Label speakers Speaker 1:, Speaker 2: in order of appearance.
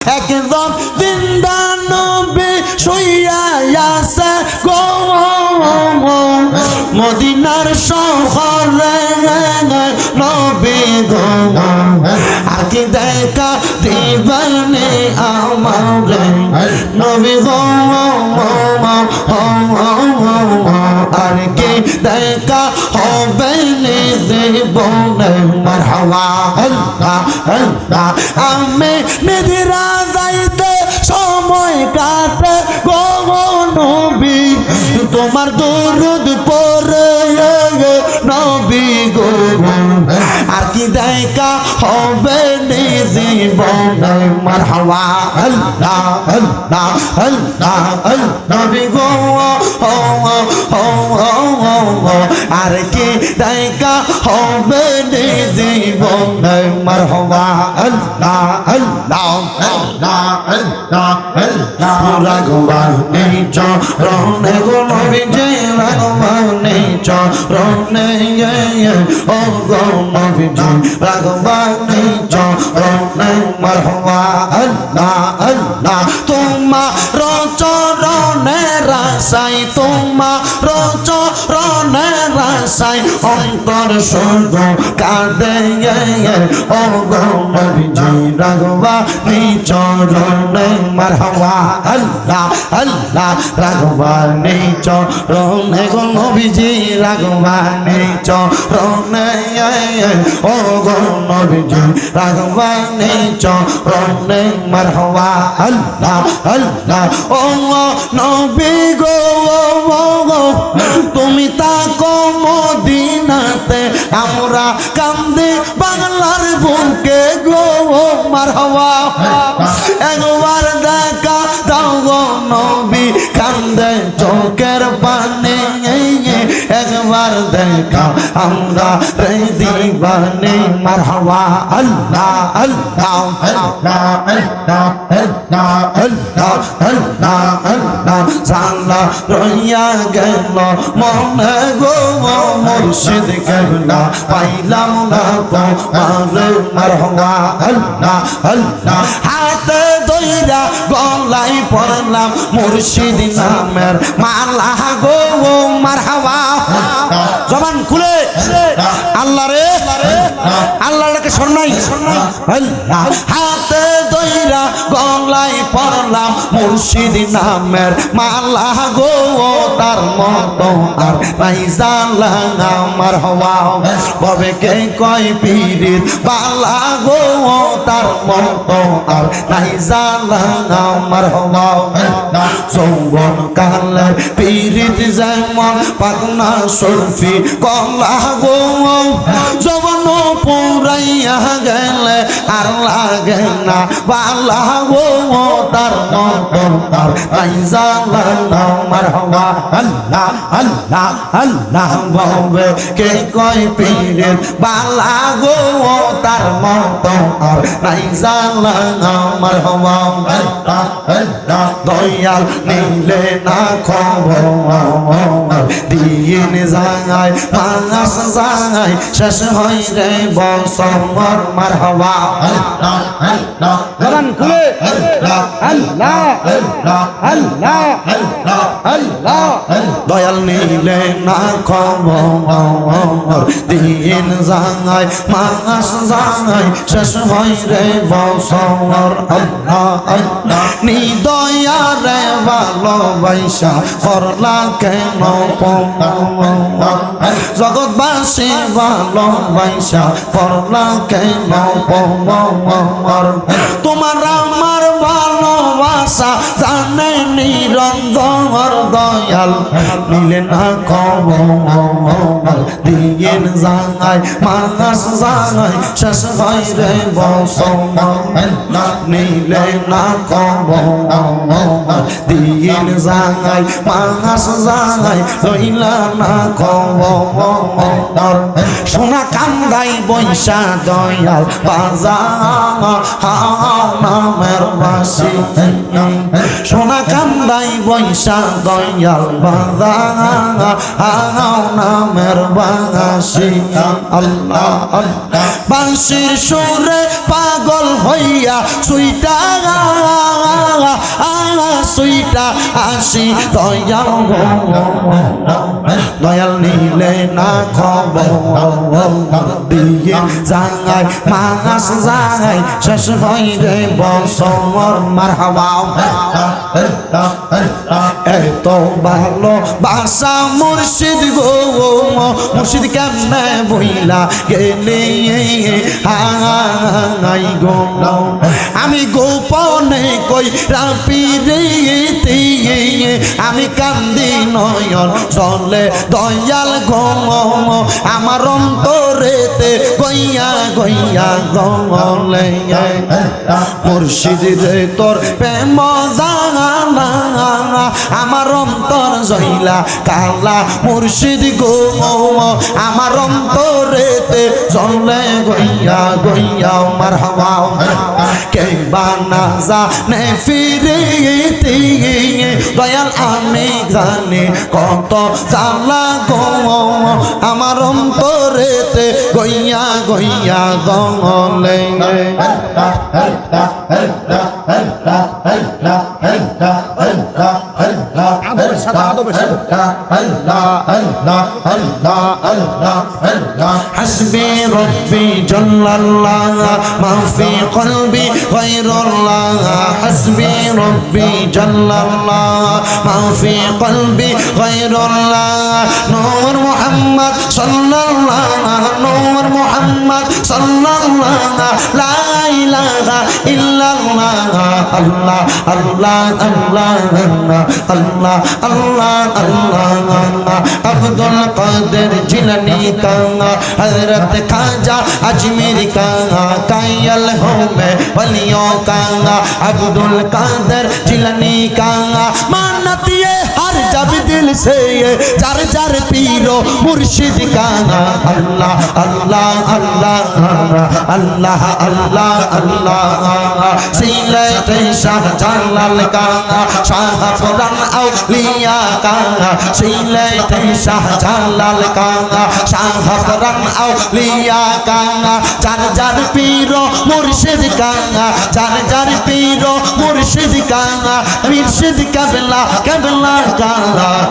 Speaker 1: একদম জিন্দা নবী শুইয়া মদিনার শহরে আগে দেখা দিবানে আমার নবী গো আর কি দেখা হবে জীবনে মারহাবা। আল্লাহ আল্লাহ, আমি নিধিরা যাইতে সময় কাটে গো নবী। তোমার দরুদ পরে নবী গো। আর কি দেখা হবে জীবনে মারহাবা। আল্লাহ আল্লাহ আল্লাহ আল্লাহ, নবী গো আর কি দেখা হবে জীবনে। মারহাবা, আল্লাহ আল্লাহ আল্লাহ আল্লাহ আল্লাহ। রাগবানে চরণে গো নবী যে রাগবানে চরণে ও গো নবী যে রাগবানে চরণে মারহাবা, আল্লাহ আল্লাহ। তোমার চরণে রাসাই তোমার চরণে মনের আশায় অন্তর সর্গ কাঁদে ও রাগবা নিচরণে মারহাবা আল্লাহ আল্লাহ রাগবা নিচরণে গো নবীজি রাগবা নিচরণে ও গো নবীজি রাগবা নিচরণে মারহাবা আল্লাহ আল্লাহ, ও নবী গো, তুমি তা তাকো মদিনাতে। আমরা কান্দে বাংলার বুকে গো মারহাবা। একবার দেখা দাও নবী, কান্দে চোখের পানে। একবার দেখা। আমরা রে দিবানে মারহাবা। আল্লাহ আল্লাহ আল্লাহ আল্লাহ আল্লাহ আল্লাহ আল্লাহ। জানলা রইয়া গেল, মনে গো মুর্শিদ কেবলা পাইলাম না তো মার মারহাবা। আল্লাহ আল্লাহ। হাতে দইরা গলাই পড়লাম মুর্শিদ নামের মালা গো মারহাবা। জবান খুলে। আল্লাহ রে। আল্লাহটাকে শোন নাই শোন নাই। আল্লাহ হাতে দইরা গলাই পড়লাম মুর্শিদ নামের মালা গো তার মতো আর নাই জানলা আমার হওয়া ববে কে কয় পীরের বালা গো তার মতো আর নাই জানলা আমার হওয়া যৌবন কালে পীরিত যেমন পাগনা সরফি, কলা গো যৌবন আর লাগে না। বালা গো তার মতো আর নাই জানলা আমার হওয়া আল্লাহ আল্লাহ আল্লাহ ববে কে কয় পীরের বালা গো তার মতো আর নাই জানলা আমার হওয়া আল্লাহ আল্লাহ দয়াল নিলে না খবর দিন যায় মাস যায়, শেষ হই রে বসমর মার হওয়া আল্লাহ আল্লাহ
Speaker 2: জবান খুলে
Speaker 1: আল্লাহ
Speaker 2: আল্লাহ
Speaker 1: আল্লাহ দয়াল নিলে না খবর দিন যায় মাস যায় শেষ হয় রে বছর। আল্লাহ আল্লাহ নি দয়া রে ভালোবাসা করলা কেন জগৎবাসী ভালোবাসা করলা কেন তোমার আমার ভালোবাসা প্রাণে নিরঙ্গর দয়াল নিলেন কমল, দিয়েন জাঙায় মাস জাঙায় শেষ হয় রে বসমাল না কমল, দিয়েন জাঙায় মাস জাঙায় রইলা না কমল। সোনা কান্দাই বৈশা দয়াল, বাজা হাওয়া নামের বাসি। সোনা কান্দাই বান্দাই বৈশা দয়াল বাদা আও নামের বাসি আল্লাহ আল্লাহ। বাঁশির সুরে পাগল হইয়া সুইটা সুইটা আসি, দয়াল দয়াল নিলে না খবর, দিয়ে জাঙ্গাই মাস যায় শেষ হইলে বসর মার হাওয়া এত ভালো বাসা মুর্শিদ গো। মুর্শিদ কেমনে বইলা গেলে? হাই গো আমি গোপনে কই রাপি রে আমি কান্দি নয়ন চলে দয়াল গো আমার অন্তরেতে গইয়া গইয়া গলে মুর্শিদ রে, তোর প্রেম আমার অন্তর জইলা কালা মুর্শিদ গো আমার অন্তরেতে জলে গইয়া গইয়া আমার হাওয়া কে বানা জানে ফিরে দয়াল আমি জানি কত জালা গো। আমার অন্তরেতে গইয়া গইয়া গলে
Speaker 2: সাথে আদবের সাথে
Speaker 1: আল্লাহ আল্লাহ আল্লাহ আল্লাহ আল্লাহ হাসবি রব্বি জাল্লাল্লাহ মা ফি সাল্লাল্লাহ illallah Allah Allah Allah Allah Allah Allah Allah Abdul Qadir Jilani ka Hazrat Khaja Ajmer ka Kayal Home Waliyon ka Abdul Qadir Jilani ka সে চার চার পীর মুর্শিদ কানা। আল্লাহ আল্লাহ আল্লাহ আল্লাহ আল্লাহ আল্লাহ। সিলেটে শাহ জালাল কানা, শাহ ফরান আউলিয়া কানা। সিলেটে শাহ জালাল কানা, শাহ ফরান আউলিয়া কানা। চার চার পীর মুর্শিদ কানা চার চার পীর মুর্শিদ কানা, মুর্শিদ কাবলা কাবলা কানা।